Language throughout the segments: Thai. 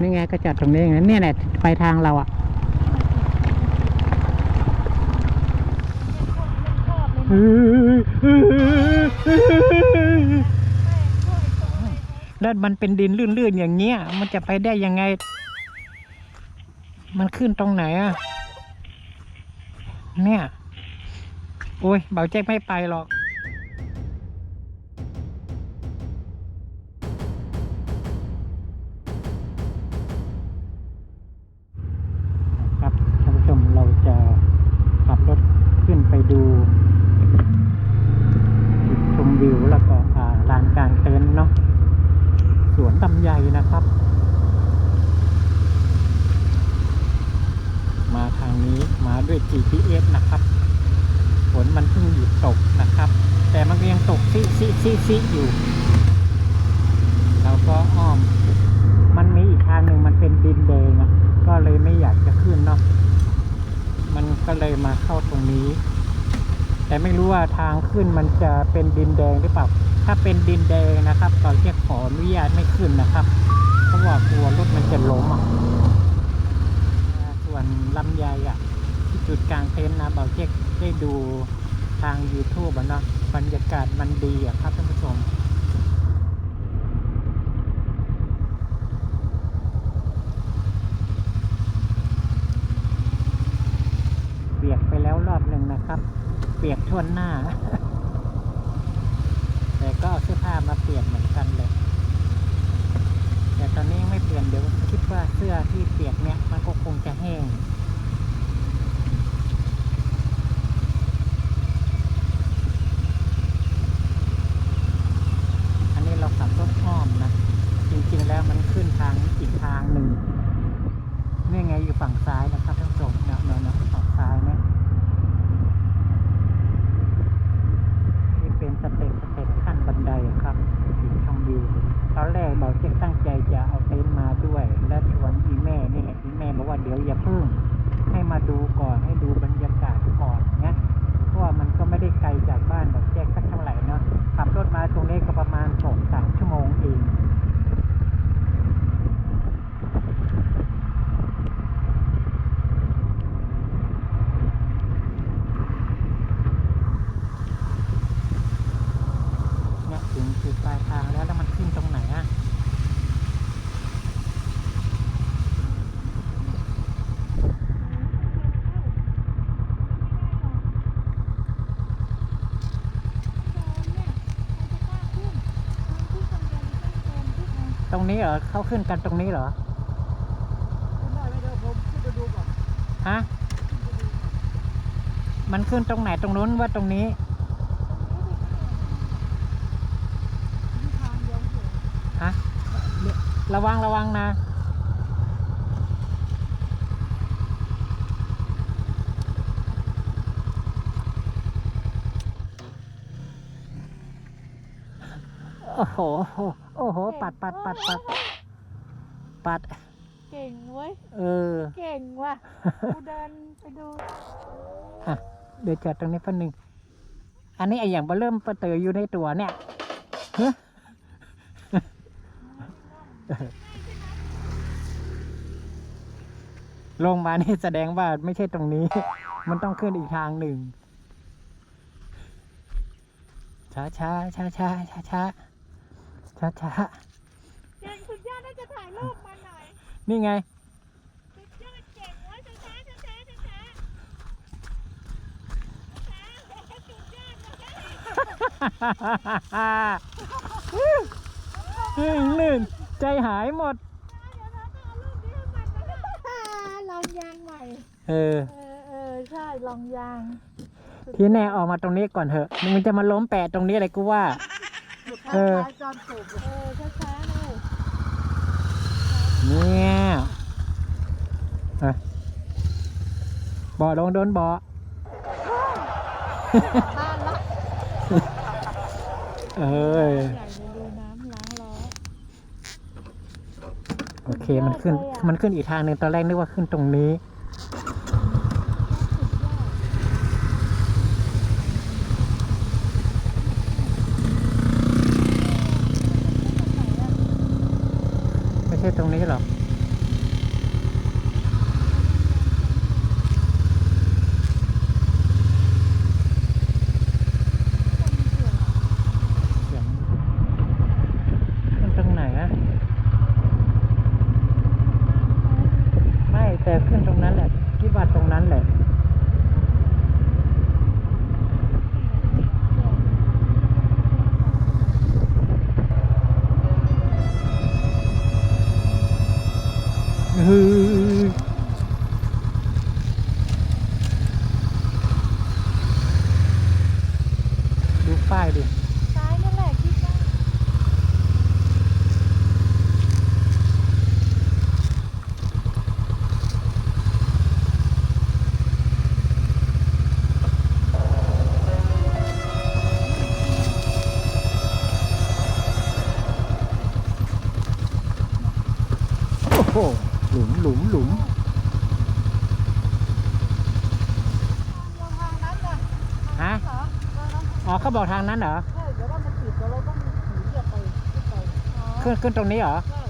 นี่ไงก็จอดตรงนี้ไงเนี่ยแหละไปทางเราอะชอบเลยนะแล้วมันเป็นดินลื่นๆอย่างเงี้ย มันจะไปได้ยังไง มันขึ้นตรงไหนอะ เนี่ย โอ้ยเบาแจ๊กไม่ไปหรอก ด GPS นะครับ ฝนมันเพิ่งหยุดตกนะครับ แต่มันก็ยังตกซิซิซิซิอยู่ เราก็อ้อม มันมีอีกทางหนึ่งมันเป็นดินแดงอะก็เลยไม่อยากจะขึ้นเนาะ มันก็เลยมาเข้าตรงนี้ แต่ไม่รู้ว่าทางขึ้นมันจะเป็นดินแดงหรือเปล่า ถ้าเป็นดินแดงนะครับตอนเรียกขออนุญาตไม่ขึ้นนะครับ เพราะว่ากลัวรถมันจะล้มอะ ส่วนลำไยอะ จุดกลางเต็นท์นะเบาเจ๊กได้ดูทาง YouTube อะเนาะบรรยากาศมันดีอะครับท่านผู้ชมเปียกไปแล้วรอบหนึ่งนะครับ เปียกทั่วหน้า แต่ก็เอาเสื้อผ้ามาเปลี่ยนเหมือนกันเลย แต่ตอนนี้ไม่เปลี่ยนเดี๋ยวคิดว่าเสื้อที่เปียกเนี่ยมันก็คงจะแห้ง อันนี้เราขับรถอ้อมนะ จริงๆแล้วมันขึ้นทางอีกทางหนึ่งนี่ไงอยู่ฝั่งซ้ายนะครับท่านผู้ชมเนี่ยเนี่ยเนี่ยฝั่งซ้ายเนี่ยนี่เป็นสเต็ปสเต็ปขั้นบันไดอะครับถึงชมวิว ตอนแรกเราเจ๊ตั้งใจจะเอาเต็นท์มาด้วย และชวนอีแม่นี่แหละอีแม่บอกว่าเดี๋ยวอย่าเพิ่ง ให้มาดูก่อนให้ดูบรรยากาศก่อนนะเพราะว่ามันก็ไม่ได้ไกลจากบ้านแบบแจ๊กสักเท่าไหร่เนาะขับรถมาตรงนี้ก็ประมาณสองสามชั่วโมงเอง เนี่ยถึงจุดปลายทางแล้วแล้วมันขึ้นตรงไหนอะ ตรงนี้เหรอเขาขึ้นกันตรงนี้เหรอฮะมันขึ้นตรงไหนตรงนู้นว่าตรงนี้ฮะระวังระวังนะ โอ้โห โอ้โห ปัดปัดปัดปัดปัด เก่งเว้ย เออ เก่งว่ะ กูเดินไปดูอะเดี๋ยวจอดตรงนี้พันหนึ่งอันนี้ไออย่างเบอร์เริ่มประเตออยู่ในตัวเนี่ยฮะลงมานี่แสดงว่าไม่ใช่ตรงนี้ มันต้องขึ้นอีกทางหนึ่ง ช้าช้าช้าช้าช้าช้า ช้าช้าเก่งสุดยอดน่าจะถ่ายรูปมาหน่อยนี่ไงสุดยอดเก่งเว้ยช้าช้าช้าช้าช้าช้าช้าสุดยอดเลยลื่นใจหายหมดเดี๋ยวเราต้องเอารูปนี้ให้มันนะลองยางใหม่เออเออเออใช่ลองยาง ที่แน่ออกมาตรงนี้ก่อนเถอะมึงจะมาล้มแปะตรงนี้อะไรกูว่า เออจอนสูบเออช้าช้าๆเลยเนี่ยอะบ่อลงโดนบ่อบ้านละเอ้ยใหญ่เลยดูน้ำล้างล้อโอเคมันขึ้นมันขึ้นอีกทางหนึ่งตอนแรกนึกว่าขึ้นตรงนี้ ไม่ ใช่ตรงนี้หรอก หหลุมหลุมหลุมลงทางนั้นน่ะฮะเหรอเราต้องอ๋อเขาบอกทางนั้นเหรอใช่เดี๋ยวว่ามันติดเดี๋ยวเราต้องถือเหยียบไปขึ้นไปอ๋อขึ้นขึ้นตรงนี้เหรอใช่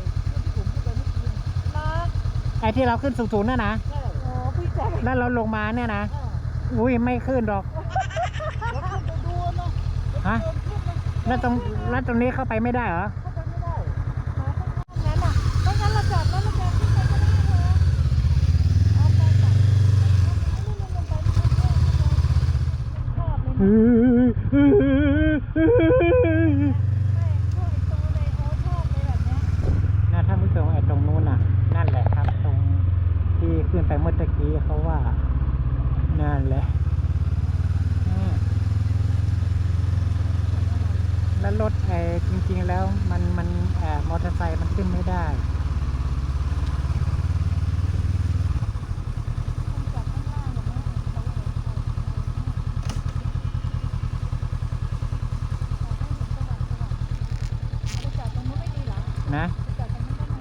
ที่ผมขึ้นไปเมื่อกี้มาไอ้ที่เราขึ้นสูงๆนั่นนะใช่โอ้พี่แจ๊คแล้วเราลงมาเนี่ยนะอ่าอุ้ยไม่ขึ้นหรอกแล้วขึ้นไปดูนะฮะเดินขึ้นนะแล้วตรงแล้วตรงนี้เข้าไปไม่ได้เหรอเข้าไปไม่ได้หาข้างๆนั้นน่ะถ้างั้นเราจอดแล้วเรา นะท่านผู้ชมไอ้ตรงนู้นน่ะ นั่นแหละครับ ตรงที่ขึ้นไปเมื่อตะกี้เขาว่า นั่นแหละแล้วรถไอ้จริง ๆ แล้วมันมันแอบมอเตอร์ไซค์มันขึ้นไม่ได้ มันจากข้างล่างแบบเนี้ยเขาเลยเอาไปจอดตรงนู้นไม่ดีเหรอ นะ ไปจอดตรงนู้นได้ไหม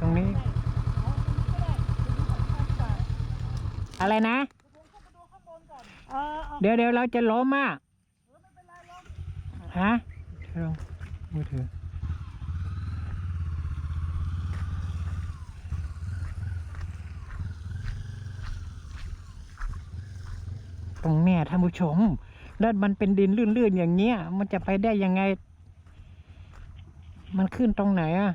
ตรงนี้ ได้เอาตรงนี้ก็ได้ตรงนี้สำคัญกว่า อะไรนะผมเข้าไปดูข้างบนก่อนเออเอาเดี๋ยวเดี๋ยวเราจะล้มอะเออไม่เป็นไรหรอกฮะเธอลงมือถือตรงเนี้ยท่านผู้ชมแล้วมันเป็นดินลื่นๆอย่างเงี้ย มันจะไปได้ยังไง มันขึ้นตรงไหนอะ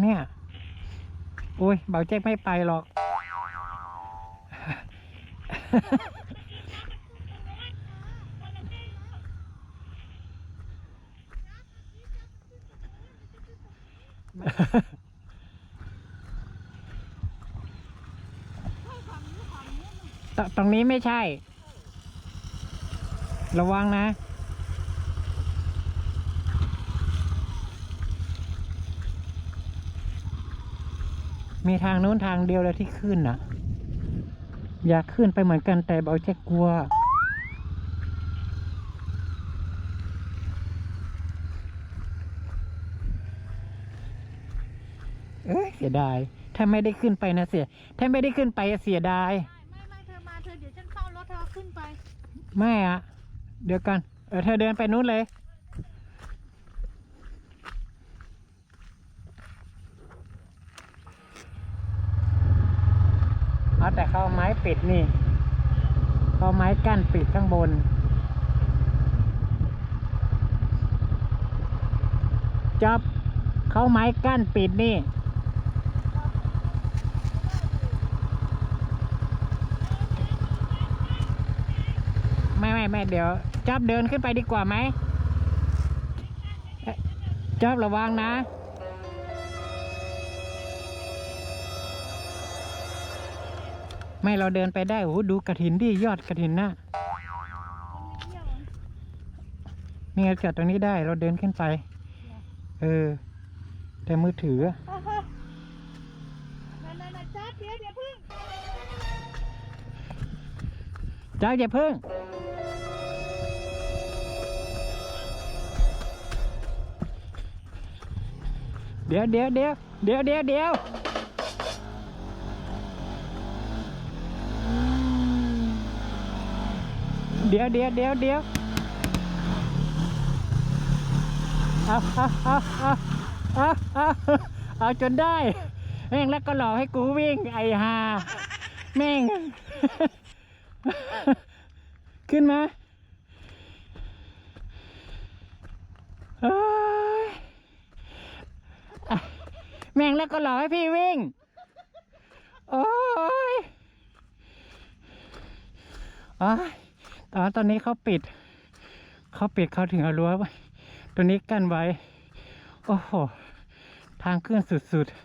เนี่ย โอ้ยเบาแจ็คไม่ไปหรอก ตตรงนี้ไม่ใช่ ระวังนะ มีทางนู้นทางเดียวเลยที่ขึ้นนะ อยากขึ้นไปเหมือนกันแต่เบาแจ็คกลัว เอ้ยเสียดาย ถ้าไม่ได้ขึ้นไปนะเสีย ถ้าไม่ได้ขึ้นไปเสียดาย ไม่ไม่เธอมาเธอเดี๋ยวฉันเฝ้ารถเธอขึ้นไป ไม่อะเดี๋ยวกัน เออเธอเดินไปนู้นเลย เอาแต่เขาเอาไม้ ปิดนี่เอาไม้กั้นปิดข้างบน จับเขาไม้กั้นปิดนี่ ไม่ไม่ไม่เดี๋ยว จับเดินขึ้นไปดีกว่าไหมเจับระวังนะ ไม่เราเดินไปได้โอ้โหดูกระถินดิยอดกระถินนะนี่ไงจอดตรงนี้ได้เราเดินขึ้นไป เออ แต่มือถืออะนั่นนั่นนั่นจ้าเดี๋ยวเดี๋ยวพึ่งจ้าอย่าเพิ่งเดี๋ยวเดี๋ยวเดี๋ยวเดี๋ยวเดี๋ยวเดี๋ยว เดี๋ยวเดี๋ยวเดี๋ยวเดี๋ยวเอาเอาเอาเอาเอาเอาเอาจนได้ แม่งแล้วก็หลอกให้กูวิ่งไอฮาแม่ง ขึ้นมาแม่งแล้วก็หลอกให้พี่วิ่ง โอ้ยอ๋อ อนตอนนี้เขาปิด เขาปิดเขาถึงเอารั้วไว้ตัวนี้กั้นไว้ โอ้โห ทางขึ้นสุดๆ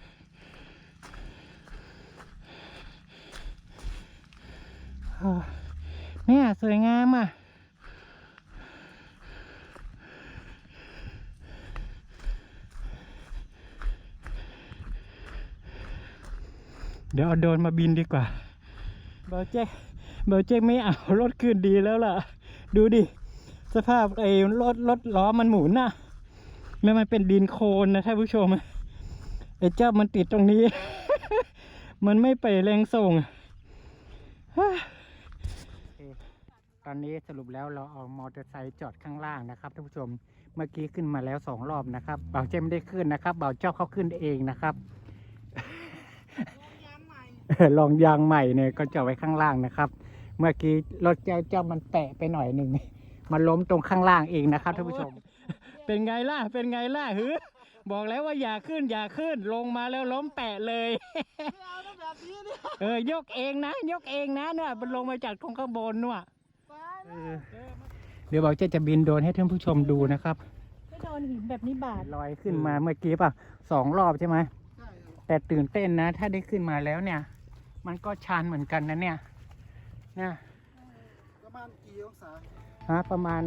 อ่าเนี่ยสวยงามอะ เดี๋ยวเอาโดนมาบินดีกว่าบลเจ๊ เบลเจ๊กไม่เอารถขึ้นดีแล้วล่ะ ดูดิ สภาพไอ้รถรถล้อมันหมุนน่ะแล้วมันเป็นดินโคลนนะท่านผู้ชมไอ้เจ้ามันติดตรงนี้ มันไม่ไปแรงส่งตอนนี้สรุปแล้วเราเอามอเตอร์ไซค์จอดข้างล่างนะครับท่านผู้ชม เมื่อกี้ขึ้นมาแล้วสองรอบนะครับ เบาเจ้ไม่ได้ขึ้นนะครับ เบาเจ้าเขาขึ้นเองนะครับลองยางใหม่เนี่ยก็จะเอาไว้ข้างล่างนะครับเมื่อกี้รถเจ้าเจ้ามันแตะไปหน่อยหนึ่ง มันล้มตรงข้างล่างเองนะครับท่านผู้ชม เป็นไงล่ะ เป็นไงล่ะหือบอกแล้วว่าอย่าขึ้นอย่าขึ้นลงมาแล้วล้มแปะเลยไม่เอาแล้วแบบนี้เนี่ยเออยกเองนะ ยกเองนะเนี่ยมันลงมาจากตรงข้างบนนู่นอะไปเออเดี๋ยวบอกเจะจะบินโดรนให้ท่านผู้ชมดูนะครับไม่โดนหินแบบนี้บาดลอยขึ้นมาเมื่อกี้ป่ะสองรอบใช่ไหมใช่แต่ตื่นเต้นนะ ถ้าได้ขึ้นมาแล้วเนี่ย มันก็ชันเหมือนกันนะเนี่ย นะประมาณกี่องศาฮะประมาณ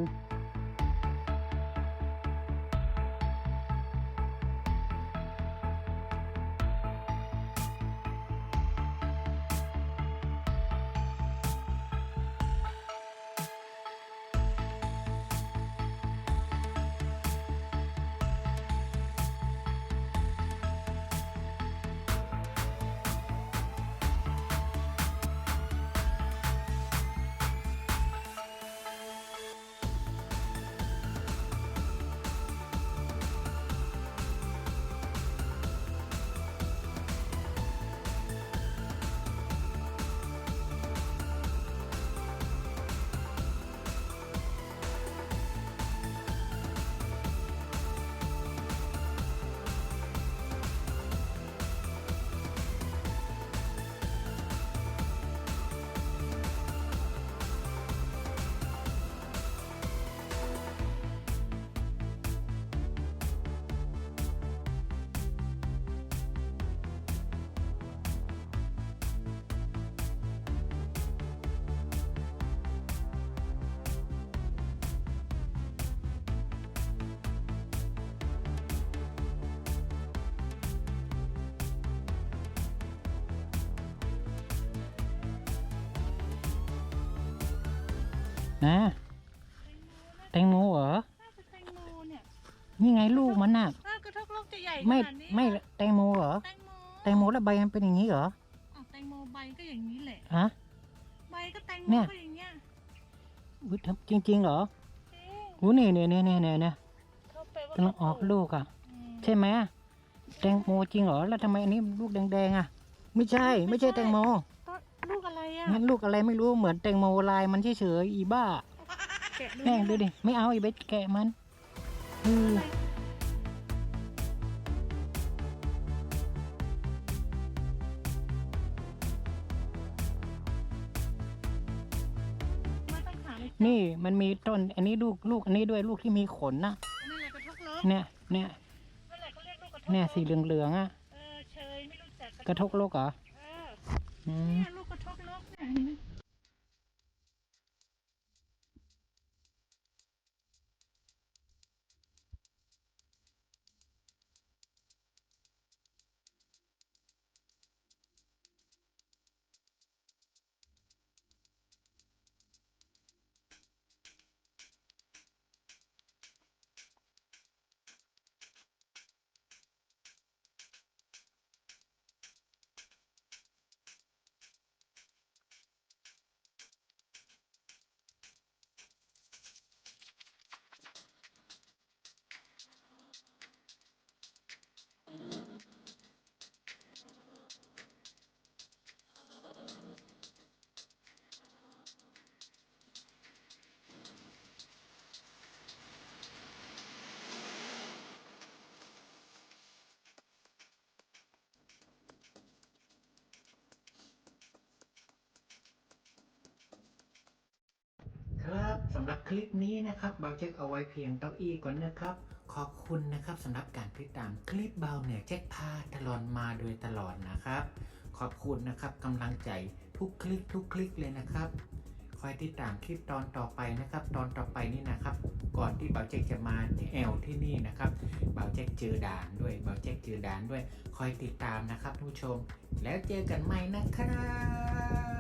นะแตงโมเหรอน่าจะแตงโมเนี่ยนี่ไงลูกมันน่ะน่ากระทบลูกจะใหญ่ขไม่นาดนี้ไม่แตงโมเหรอแตงโมแตงโมแล้วใบมันเป็นอย่างนี้เหรออ้าวแตงโมใบก็อย่างนี้แหละ ฮะ ใบก็แตงโมเนี่ย ก็อย่างเงี้ยอุ๊ยทำจริง ๆ เหรอจริงหูนี่เนี่ยเนี่ยเนี่ยเนี่ยเนี่ยเขาแปลว่ากำลังออกลูกอะ อืม ใช่ไหมแตงโมจริงเหรอ แล้วทำไมอันนี้ลูกแดงๆอะ ไม่ใช่ ไม่ใช่แตงโม ก็ลูกอะไรอะงั้นลูกอะไรไม่รู้เหมือนแตงโมลายมันเฉยๆอีบ้าแกะดูแม่งดูดิไม่เอาอีเบสแกะมันเออมาตั้งขาเลยนี่มันมีต้นอันนี้ลูกลูกอันนี้ด้วยลูกที่มีขนนะนั่นแหละกระทบลกเนี่ยเนี่ยนั่นแหละเขาเรียกลูกกระทบเนี่ยลกสีเหลืองๆอะเออเชยไม่รู้จักกระทกโลกเหรอ เออ สำหรับคลิปนี้นะครับเบาเจ๊กเอาไว้เพียงเต้าอี้ก่อนนะครับ ขอบคุณนะครับสำหรับการติดตามคลิปเบาเหนือแจ็คพาตลอดมาโดยตลอดนะครับ ขอบคุณนะครับกำลังใจทุกคลิกทุกคลิกเลยนะครับคอยติดตามคลิปตอนต่อไปนะครับ ตอนต่อไปนี่นะครับ ก่อนที่เบาเจ๊กจะมาที่แอลที่นี่นะครับเบาเจ๊กเจอด่านด้วยเบาเจ๊กเจอด่านด้วย คอยติดตามนะครับท่านผู้ชม แล้วเจอกันใหม่นะครับ